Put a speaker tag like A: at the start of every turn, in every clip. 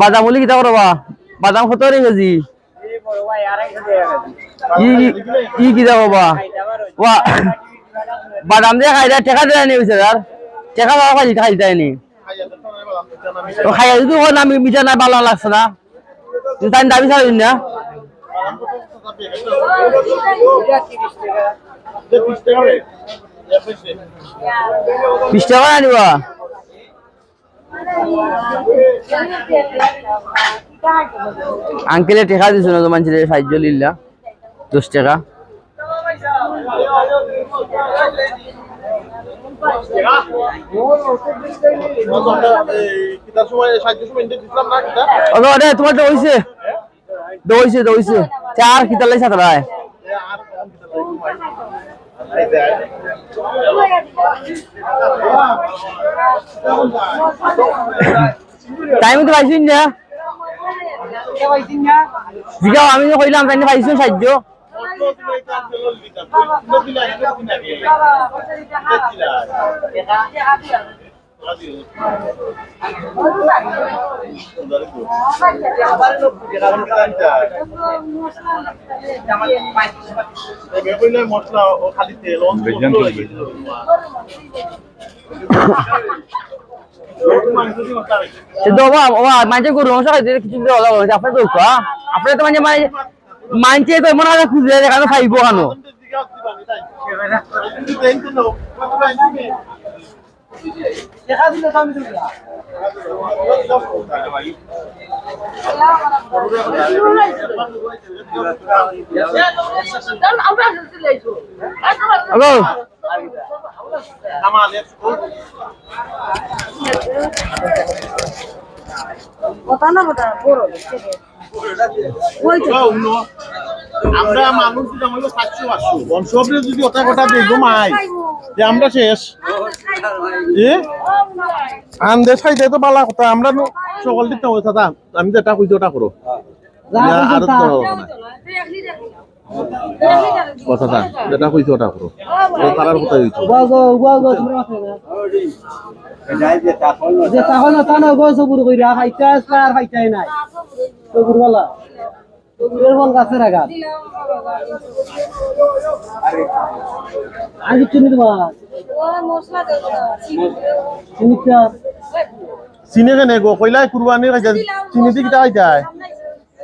A: বাদাম হলে কিতা করবা বাদাম কত কেজি? ই কিতা করবা ওয়া বাদাম দিয়ে খাই দেয় টেকা দেয় নি বুঝছে আর টেকা বাবা খাই খাই দেয় নি? তো খাই যদি হয় না মিঠা না ভালো লাগছে না? তুই দাবি ছাড়িস না? বিশ টাকা আনিবা? আঙ্কেলে টেকা দিছো না তো মানুষের সাহায্য লিল্লা? দশ টাকা। তোমার তো হইছে। দইছে দইছে চার কিতা লাই সাতরায় টাইম তো পাইছি না জিগাও আমি তো কইলাম তাই পাইছি সাহায্য
B: মশলা ও
A: মাঝে গরু কিছু আপনি তো কা আপনি তো মানে মানে মানছে তো মনে হয় খুঁজে দেখানো খাইবো হ্যালো
C: কথা না কথা বড়।
B: আমরা মানুষ যদি কথা যে আমরা শেষ। আন দেশ খাইতে তো বালা কথা। আমরা নো সকল দিতে হবে দাদা আমি যেটা কইছি ওটা করো। আর কথাটা। যেটা কইছি ওটা করো। ও তারার কথা হইছো
D: উবাগো উবাগো তোমরা মাথা যে তাহলে তা না গো সবুর কইরা খাইতে আর খাইতে নাই সবুর বলা সবুরের বল গাছে রাখা আর কিছু নিতে পার
C: মশলা দেবো
D: চিনিটা
B: চিনি কেনে গো? কইলাই কুরবানি খাইছা চিনি দি কিটা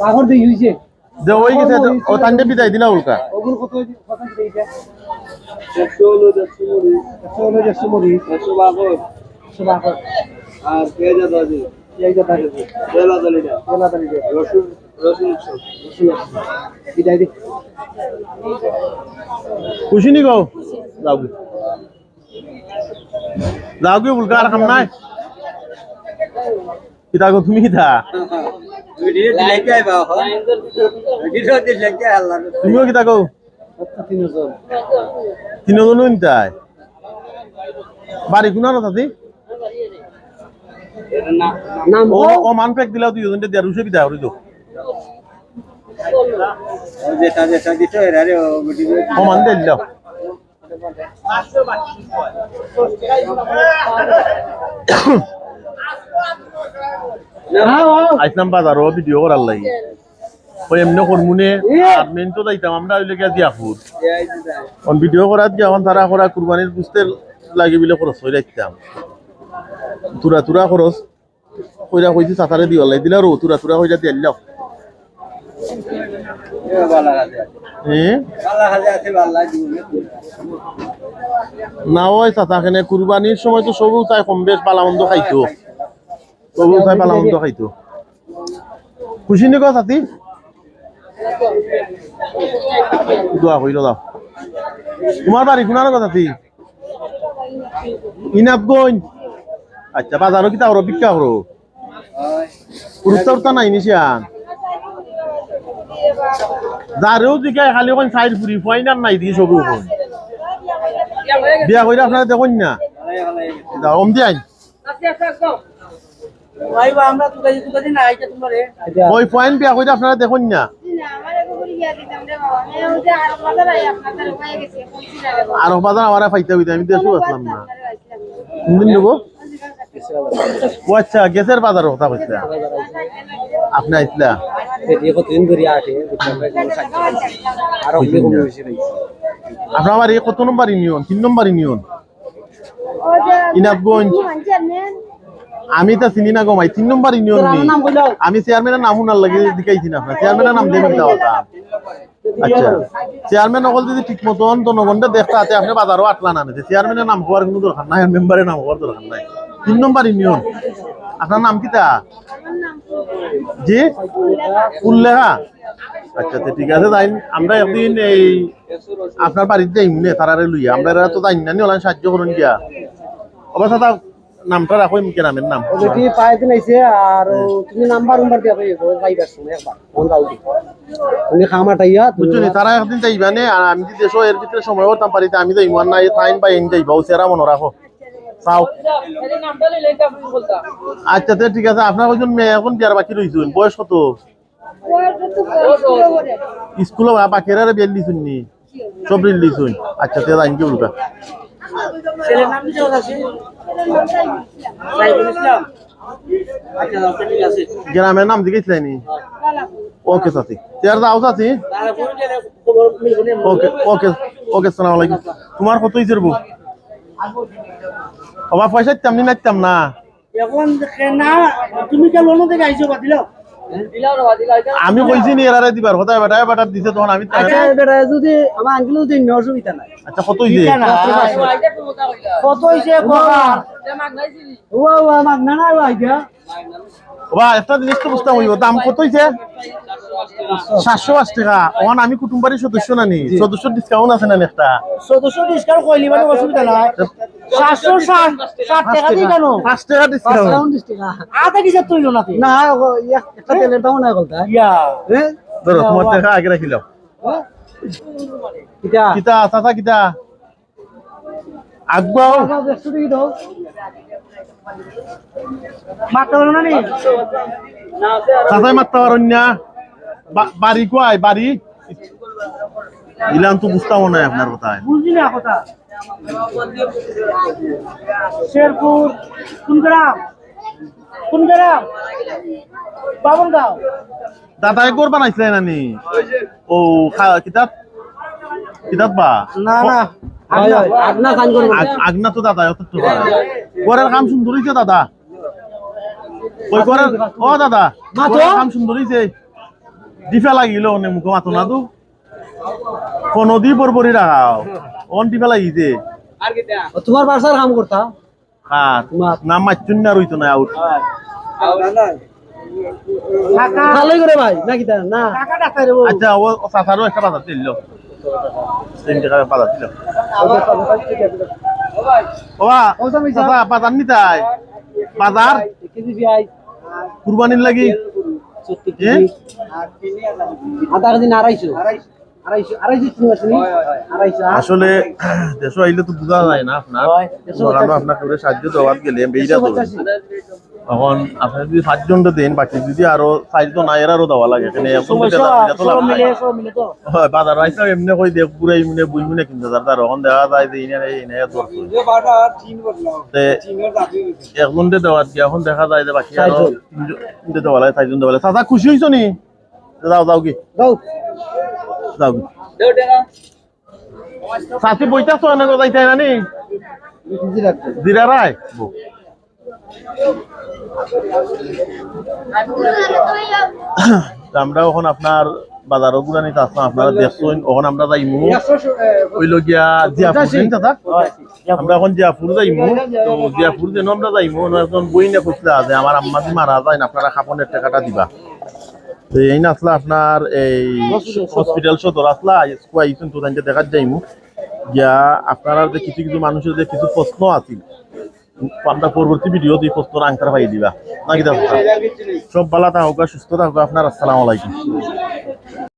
D: পাগর দেই হইছে।
B: যে ওই গেছে ও তান্ডে বিদায় দিলা উল্কা
D: ওগুলো কত কত দিইছে 116 116 116 116 116
E: আর পেঁয়াজ
D: দে
E: রসুন রসুন
D: বিদায় দে।
B: খুশি নি গো? যাও যাও গে উল্কা আর খাম নাই? কিতা গো, তুমি কিতা তুমিও কিতা গো?
D: তিনজন
B: তিনজনও নিতাই বাড়ি কোনা না তাতি? ও মান পেক দিলা তুই ওজনটা দিয়া রুশে বিদায় হরিতো ও মান দিলাও। আইসলাম বাজারও ভিডিও করার লাগি। ওই এমনি কর্মুনে আর মেন তো যাইতাম আমরা ওই লেগে দিয়া ফুড অন ভিডিও করাত গিয়ে আমার তারা করা কুরবানির বুঝতে লাগে বলে খরচ হয়ে যাইতাম তুরা তুরা খরচ কইরা কইছি সাতারে দিও লাই দিলা রো তুরা তুরা কইরা দিয়ে দিলাও
E: ভালো আছে
B: এ?
E: ভালো আছে ভালো জীবনে
B: না ওই কুরবানির সময় তো সবু তাই কম বেশ পালামন্দ খাইতো। সবু তাই পালামন্দ খাইতো। খুশি নি গো চাচি দোয়া কইল দাও। তোমার বাড়ি কোনার গো চাচি ইনাপ গইন আচ্ছা বাজারও কিতা করো ভিক্ষা করো পুরুষটা উঠতা নাই নিশান যারেও জিকায় খালি ওখান সাইড ফুরি ফাইনাল নাই দিয়ে সবু ওখান বিয়া কইরা আপনারা দেখুন না ওম দি আইন
D: আমরা তুই তুই না আইতা তোমারে
B: ওই পয়েন্ট বিয়া কইরা আপনারা দেখুন না।
C: আর বাজার
B: আমার ফাইতে হইতে আমি দেশও আসলাম না। কোনদিন নেব? ও আচ্ছা গ্যাসের বাজার কথা কইছে আপনি আইসলা? আপনার বাড়ি কত নম্বর ইউনিয়ন? তিন নম্বর ইউনিয়ন? ইনাথগঞ্জ আমি তা চিনি না গমাই তিন নম্বর ইউনিয়ন আমি চেয়ারম্যানের নাম শুনার লাগে দেখাইছি না আপনার চেয়ারম্যানের নাম দেবেন আচ্ছা। চেয়ারম্যান অকল যদি ঠিক মতন জনগণটা দেখতে আপনি বাজারও আটলা না চেয়ারম্যানের নাম হওয়ার কোনো দরকার নাই মেম্বারের নাম হওয়ার দরকার নাই। তিন নম্বর ইউনিয়ন আপনার নাম কিতা জি? উল্লেখা। আচ্ছা তো ঠিক আছে তাই আমরা একদিন এই আপনার বাড়িতে যাই মনে তারারে লইয়া। আমরা তো যাই না সাহায্য করুন গিয়া। অবস্থা নামটা রাখো নামের নাম।
D: বেটি পায়ে দিন আইছে আর তুমি নাম্বার নাম্বার দিয়া পাই যাইবার সময় একবার ফোন দাও তুমি খামাটাইয়া
B: বুঝছ নি? তারা একদিন যাইবা নে আর আমি যদি দেশো এর ভিতরে সময় পারিতে আমি না টাইম পাই এন যাইবা ও সেরা মনে রাখো। চাও। আচ্ছা তো ঠিক আছে আপনার ওইজন মেয়ে এখন বিয়ার বাকি রইছুন বয়স কত? স্কুলে বাকিরা বিয়ার দিছুন নি? সব দিছুন আচ্ছা তো জানি কি
D: ছেলের নাম কি আছে? সাইফুল ইসলাম। আচ্ছা আছে।
B: গ্রামের নাম দিকেছিলেন নি ওকে সাথী। চেয়ার দাও সাথী। ওকে ওকে ওকে সালাম আলাইকুম। তোমার কত হয়েছে রে বউ? বাবা পয়সা তেমনি নাচতাম না।
D: এখন না তুমি কে লোন থেকে আইছো বাতিল
B: আমি কইছি নি এরারে দিবার কথা বেটা বেটা দিছে তখন আমি
D: আচ্ছা বেটা যদি আমার আঙ্কেল যদি অন্য অসুবিধা নাই।
B: আচ্ছা কত হইছে?
D: কত হইছে? কবা ও ও মাগনা না আইগা
B: বাবা একটা জিনিস তো বুঝতে হইব দাম কত হইছে? সাতশো পাঁচ টাকা। ওখান আমি কুটুম্বারির সদস্য না নি সদস্য ডিসকাউন্ট আছে না একটা।
D: সদস্য ডিসকাউন্ট কইলি মানে অসুবিধা নাই। সাতশো ষাট ষাট টাকা দিই কেন?
B: পাঁচ টাকা ডিসকাউন্ট
D: আধা কিসের তুইল না না একটা তেলের দাম নাই বলতা।
B: ধরো তোমার টাকা আগে রাখিলাম
D: কিটা
B: কিতা? চাচা
D: মাত্রা না নি
B: চাচাই বাড়ি কয় বাড়ি? ইলাম তো বুঝতাম না আপনার কথায়।
D: বুঝলি না কথা। শেরপুর কোন গ্রাম? কোন গ্রাম? বাবনগাঁও
B: দাদা একবার বানাইছিলে নানি। ও কিতাব? কিতাব বা?
D: না না। আগনা
B: তো দাদা অত কাম সুন্দর হইছে দাদা। ওই ঘরের ও দাদা। কাম সুন্দর হইছে দিফা লাগিল অনে মুখ মাতো না তো কোনো দি বরবরি রাখাও অন দিফা লাগিছে
D: তোমার বাসার কাম করতা তোমার?
B: নাম মাচ্ছুন না রইতো না আউট
D: ভালোই করে ভাই নাকি তা না
B: আচ্ছা ও ও চাচারও একটা বাজার দিল তিন টাকা বাজার দিল বাজার নিতাই বাজার কুরবানির লাগি?
D: আধা কেজি না আড়াইশো। আড়াইশো আড়াইশো চিনি আসেনি আড়াইশো আর
B: আসলে দেশ আইলে তো বোঝা যায় না আপনার।
D: হয়,
B: আপনার সাহায্য দেওয়ার গেলে
D: পঁচাশি।
B: এখন আপনি যদি পাঁচজনটা দেন বাকি যদি আরও চারজন আয়ের আরও দেওয়া লাগে নাই। হয়। বাজার আইসা এমনি কই দেখ পুরো এমনি বুঝ মিনে কিনতে যার তার এখন দেখা যায় যে ইনে ইনে দর তে একজনটে দেওয়ার কি এখন দেখা যায় যে বাকি আরও তিনটে দেওয়া লাগে চারজন দেওয়া লাগে। চাচা খুশি হইছো নি? যাও যাও কি?
D: দাও
B: যাও কি? চাচি বইতাছো এনেকে যাইতে না নি?
D: কেজি রাখতে
B: জিরা রায়। আমরা এখন আপনার বাজারও গুলা নিতে আসলাম আপনারা দেখছেন ওখানে আমরা যাইমু। ওইল গিয়া জিয়াপুর দাদা? আমরা এখন জিয়াপুর যাইমু তো জিয়াপুর যেন আমরা যাইমু একজন বই না কইছিল যে আমার আম্মা মারা যায় না আপনারা খাপনের টাকাটা দিবা। তো এই না আসলে আপনার এই হসপিটাল সদর আসলা আইসুন তো দেখাত যাইমু। গিয়া আপনারা যে কিছু কিছু মানুষের যে কিছু প্রশ্ন আছিল আমরা পরবর্তী ভিডিও দুই পোস্ত আংকার পাই দিবা। নাকি সব ভালো থাকুক সুস্থ থাকুক আপনার আসসালামু আলাইকুম।